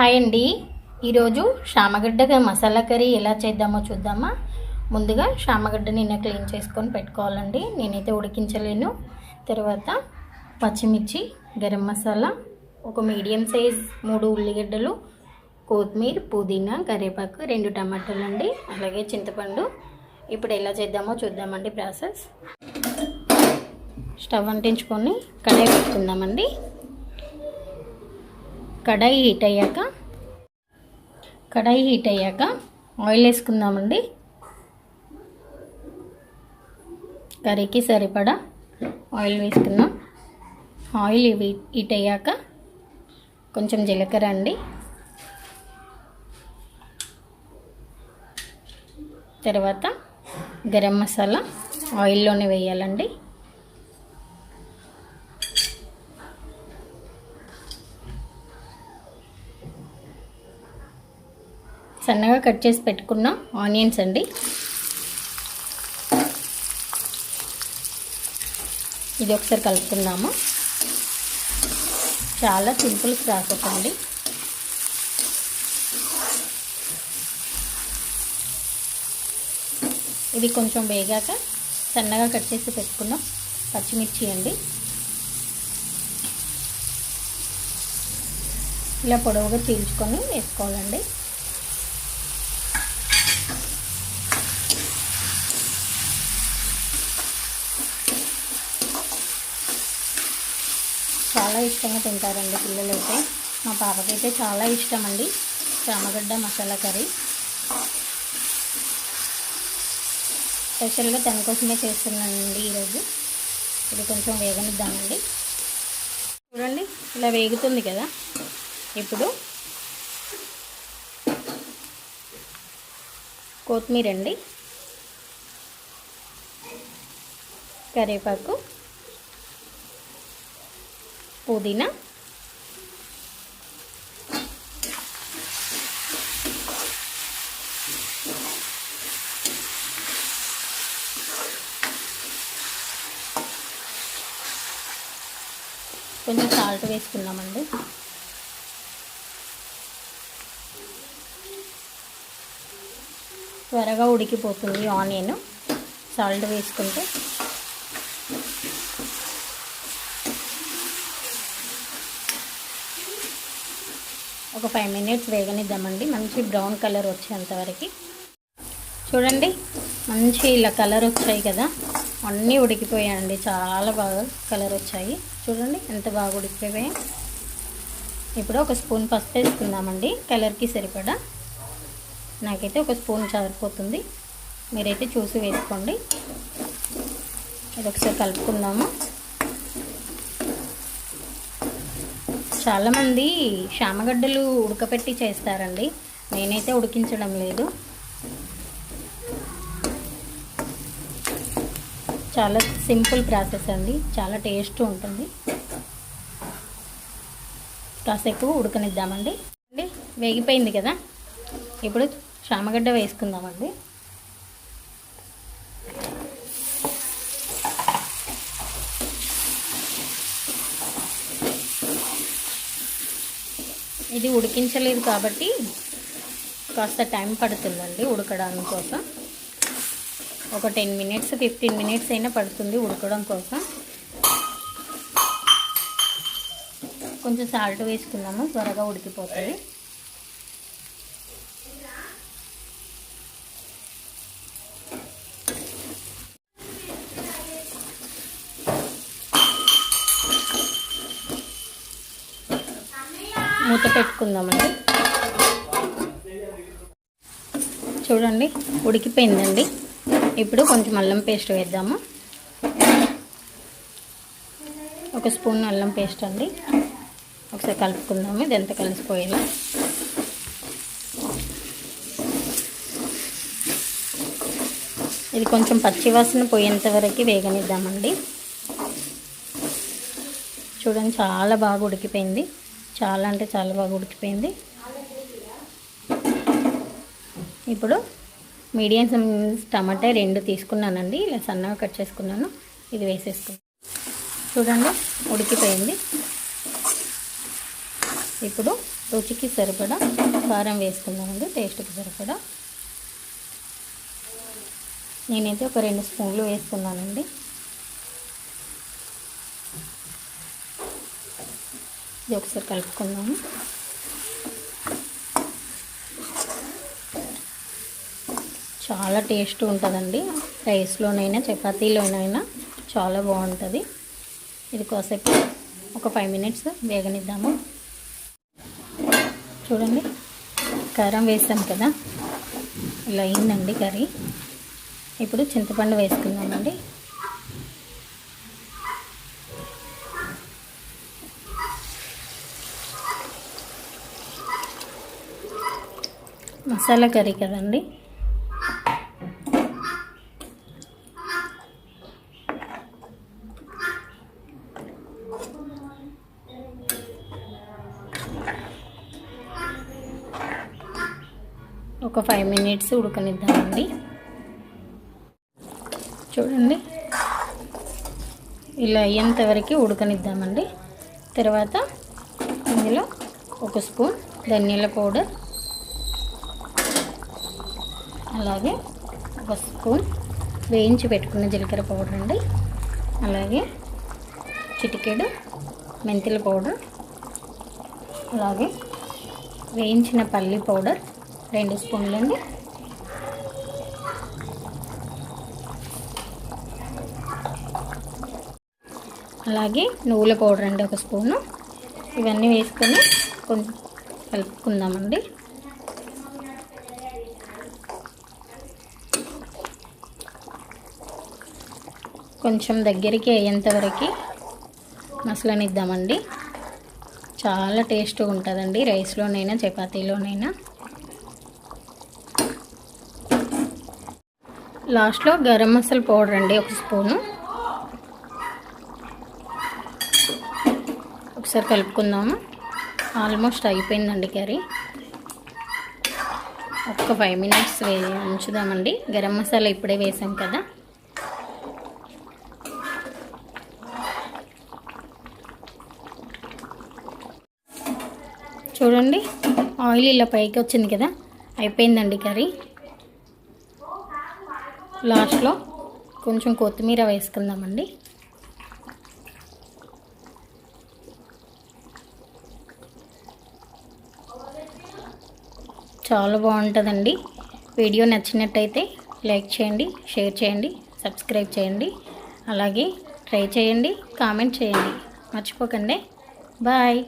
Hi అండి. ఈరోజు శామగడ్డ masala curry ఎలా చేద్దామో చూద్దామా? ముందుగా శామగడ్డని నేను క్లీన్ చేసుకొని పెట్టుకోవాలండి. నేనైతే ఉడికించలేను. తర్వాత పచ్చిమిర్చి గరం మసాలా ఒక మీడియం సైజ్ మూడు ఉల్లిగడ్డలు కొత్తిమీర పుదీనా కరివేపాకు రెండు టమాటాలు అండి అలాగే చింతపండు. ఇప్పుడు ఎలా చేద్దామో చూద్దామండి ప్రాసెస్. స్టవ్ అంటించుకొని కడాయి పెట్టుకుందామండి. కడాయి హీట్ అయ్యాక కడాయి హీట్ అయ్యాక ఆయిల్ వేసుకుందామండి. కర్రీకి సరిపడా ఆయిల్ వేసుకుందాం. ఆయిల్ హీట్ అయ్యాక కొంచెం జీలకర్ర అండి. తర్వాత గరం మసాలా ఆయిల్లోనే వేయాలండి. సన్నగా కట్ చేసి పెట్టుకున్న ఆనియన్స్ అండి. ఇది ఒకసారి కలుపుకుందాము? చాలా సింపుల్ ప్రాసెస్ అండి. ఇది కొంచెం వేగాక సన్నగా కట్ చేసి పెట్టుకున్న పచ్చిమిర్చి అండి. ఇలా పొడవుగా చీల్చుకొని వేసుకోవాలండి. చాలా ఇష్టంగా తింటారండి పిల్లలైతే. మా పాపకైతే చాలా ఇష్టం అండి చామగడ్డ మసాలా కర్రీ. స్పెషల్గా తన కోసమే చేస్తున్నానండి ఈరోజు. ఇది కొంచెం వేగనిద్దామండి. చూడండి ఇలా వేగుతుంది కదా. ఇప్పుడు కొత్తిమీర అండి కరివేపాకు. పుదీనా. కొంచెం సాల్ట్ వేసుకున్నామండి త్వరగా ఉడికిపోతుంది ఆనియన్. సాల్ట్ వేసుకుంటే ఒక ఫైవ్ మినిట్స్ వేగనిద్దామండి. మంచి బ్రౌన్ కలర్ వచ్చేంతవరకు చూడండి మంచి ఇలా కలర్ వచ్చాయి కదా. అన్నీ ఉడికిపోయాయండి. చాలా బాగా కలర్ వచ్చాయి. చూడండి ఎంత బాగా ఉడికిపోయాయి. ఇప్పుడు ఒక స్పూన్ పసుపు వేసుకుందామండి. కలర్కి సరిపడా. నాకైతే ఒక స్పూన్ సరిపోతుంది. మీరైతే చూసి వేసుకోండి. ఇది ఒకసారి కలుపుకుందాము. చాలామంది శామగడ్డలు ఉడకపెట్టి చేస్తారండి. నేనైతే ఉడికించడం లేదు. చాలా సింపుల్ ప్రాసెస్ అండి. చాలా టేస్ట్ ఉంటుంది. కాసేపు ఉడకనిద్దామండి. అండి వేగిపోయింది కదా? ఇప్పుడు చామగడ్డ వేసుకుందామండి. ఇది ఉడికించలేదు కాబట్టి కాస్త టైం పడుతుందండి ఉడకడానికి కోసం. ఒక టెన్ మినిట్స్ ఫిఫ్టీన్ మినిట్స్ అయినా పడుతుంది ఉడకడం కోసం. కొంచెం సాల్ట్ వేసుకున్నాము త్వరగా ఉడికిపోతుంది. మూత పెట్టుకుందామండి. చూడండి ఉడికిపోయిందండి. ఇప్పుడు కొంచెం అల్లం పేస్ట్ వేద్దాము. ఒక స్పూన్ అల్లం పేస్ట్ అండి. ఒకసారి కలుపుకుందాము ఇదంతా కలిసిపోయేలా. ఇది కొంచెం పచ్చివాసన పోయేంత వరకు వేగనిద్దామండి. చూడండి చాలా బాగా ఉడికిపోయింది. చాలా అంటే చాలా బాగా ఉడికిపోయింది. ఇప్పుడు మీడియం సైజ్ టమాటా రెండు తీసుకున్నానండి. ఇలా సన్నగా కట్ చేసుకున్నాను. ఇది వేసేసుకున్నాను చూడండి ఉడికిపోయింది. ఇప్పుడు రుచికి సరిపడా కారం వేసుకుందామండి టేస్ట్కి సరిపడా. నేనైతే ఒక రెండు స్పూన్లు వేసుకున్నానండి. ఇది ఒకసారి కలుపుకుందాము. చాలా టేస్ట్ ఉంటుందండి. రైస్లోనైనా చపాతీలోనైనా చాలా బాగుంటుంది. ఇది కాసేపు ఒక ఫైవ్ మినిట్స్ వేగనిద్దాము. చూడండి కారం వేసాం కదా. ఇలా అయిందండి కర్రీ. ఇప్పుడు చింతపండు వేసుకుందామండి. మసాలా కర్రీ కదండి. ఒక ఫైవ్ మినిట్స్ ఉడకనిద్దామండి. చూడండి. ఇలా అయ్యేంత వరకు ఉడకనిద్దామండి. తర్వాత ఇందులో ఒక స్పూన్ ధనియాల పౌడర్ అలాగే ఒక స్పూన్ వేయించి పెట్టుకున్న జీలకర్ర పౌడర్ అండి. అలాగే చిటికెడు మెంతుల పౌడర్. అలాగే వేయించిన పల్లి పౌడర్ రెండు స్పూన్లు అండి అలాగే నువ్వుల పౌడర్ అండి ఒక స్పూను. ఇవన్నీ వేసుకొని కొంచెం కలుపుకుందామండి. కొంచెం దగ్గరికి అయ్యేంతవరకు మసలనిద్దామండి. చాలా టేస్ట్గా ఉంటుందండి రైస్లోనైనా చపాతీలోనైనా. లాస్ట్లో గరం మసాలా పౌడర్ అండి ఒక స్పూను. ఒకసారి కలుపుకుందాము. ఆల్మోస్ట్ అయిపోయిందండి కర్రీ. ఒక్క ఫైవ్ మినిట్స్ ఉంచుదామండి. గరం మసాలా ఇప్పుడే వేసాం కదా చూడండి ఆయిల్ ఇలా పైకి వచ్చింది కదా అయిపోయిందండి కర్రీ. లాస్ట్లో కొంచెం కొత్తిమీర వేసుకుందామండి. చాలా బాగుంటుందండి. వీడియో నచ్చినట్టయితే లైక్ చేయండి షేర్ చేయండి సబ్స్క్రైబ్ చేయండి. అలాగే ట్రై చేయండి కామెంట్ చేయండి. మర్చిపోకండి. బాయ్.